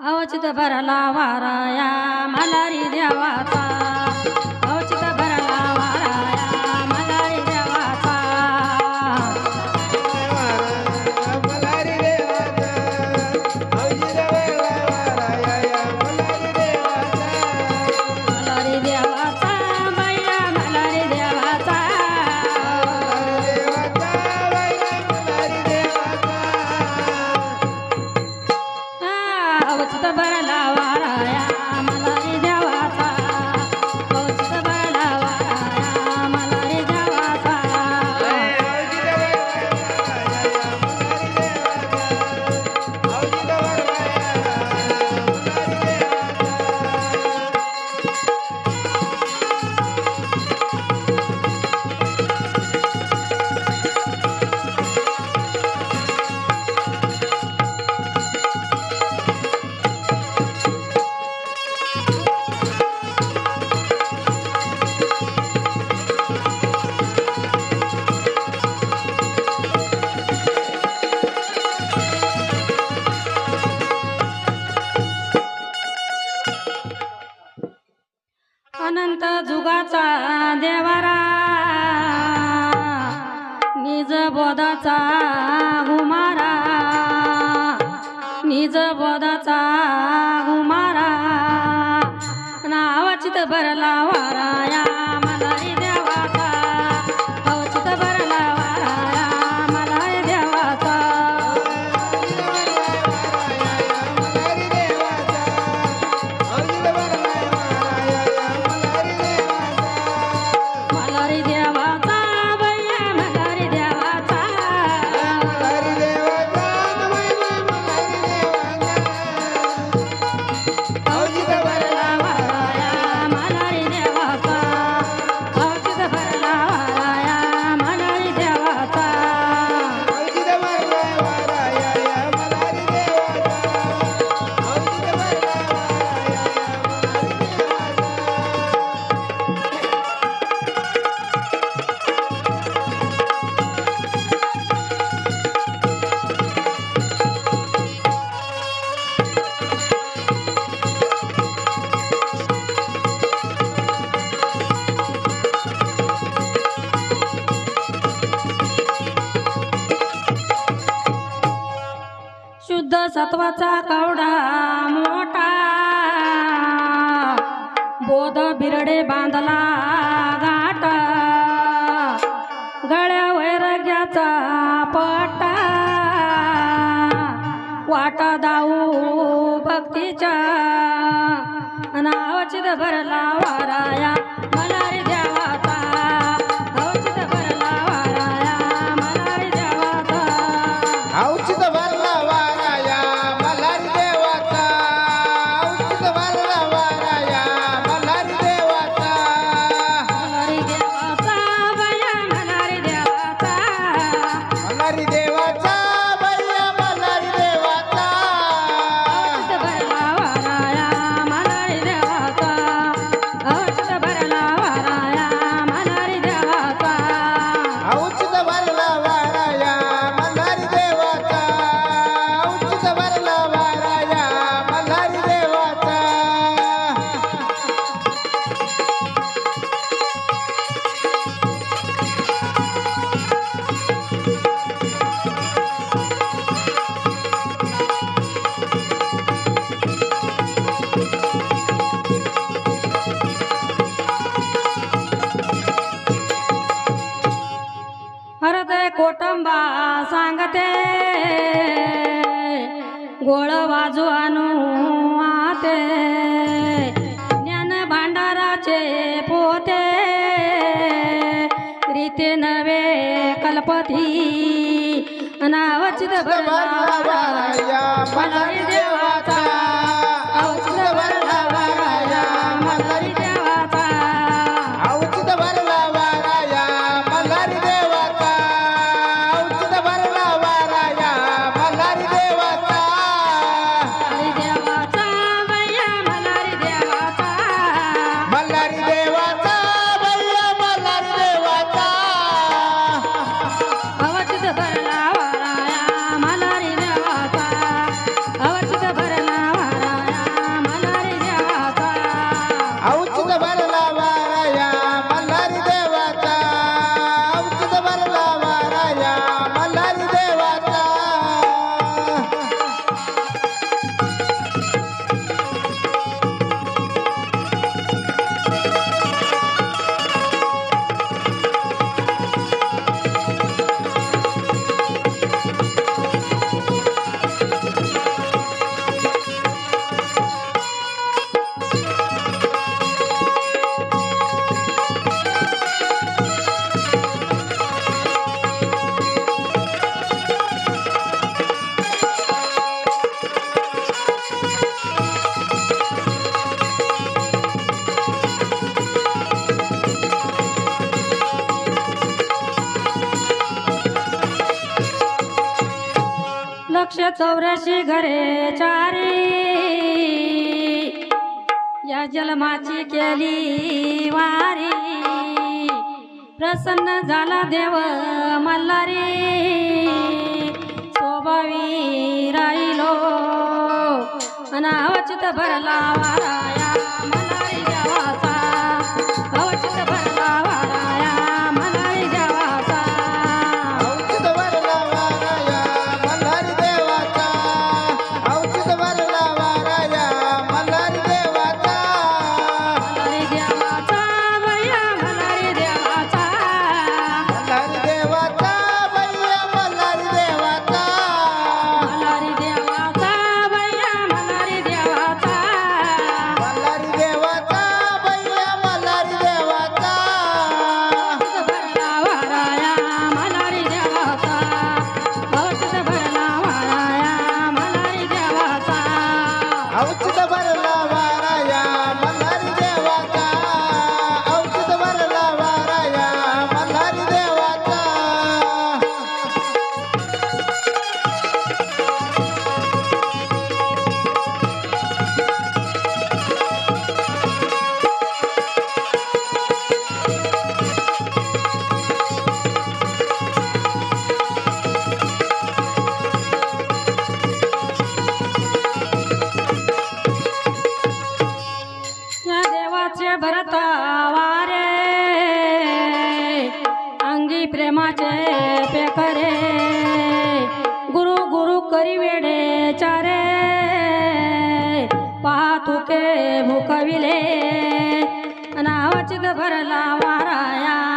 अवचित भरला वाराया मलारी देवाचा. চাচা हिरडे बांधला घाट. गळ्या वैरग्याचा पट्टा वाटा दाऊ भक्तीच्या. नावाची भरला कोटंबा सांगते गोळ बाजू आणू आते. ज्ञान भांडाराचे पोते रीते नवे कल्पती. नावचित देवाचा. चौऱ्याशी घरे चारी. या जन्माची केली वारी. प्रसन्न झाला देव मल्हारी. स्वभावी राहिलो. अनावचित भरला वारा. तुके मुकविले. नावच गभरला वाराया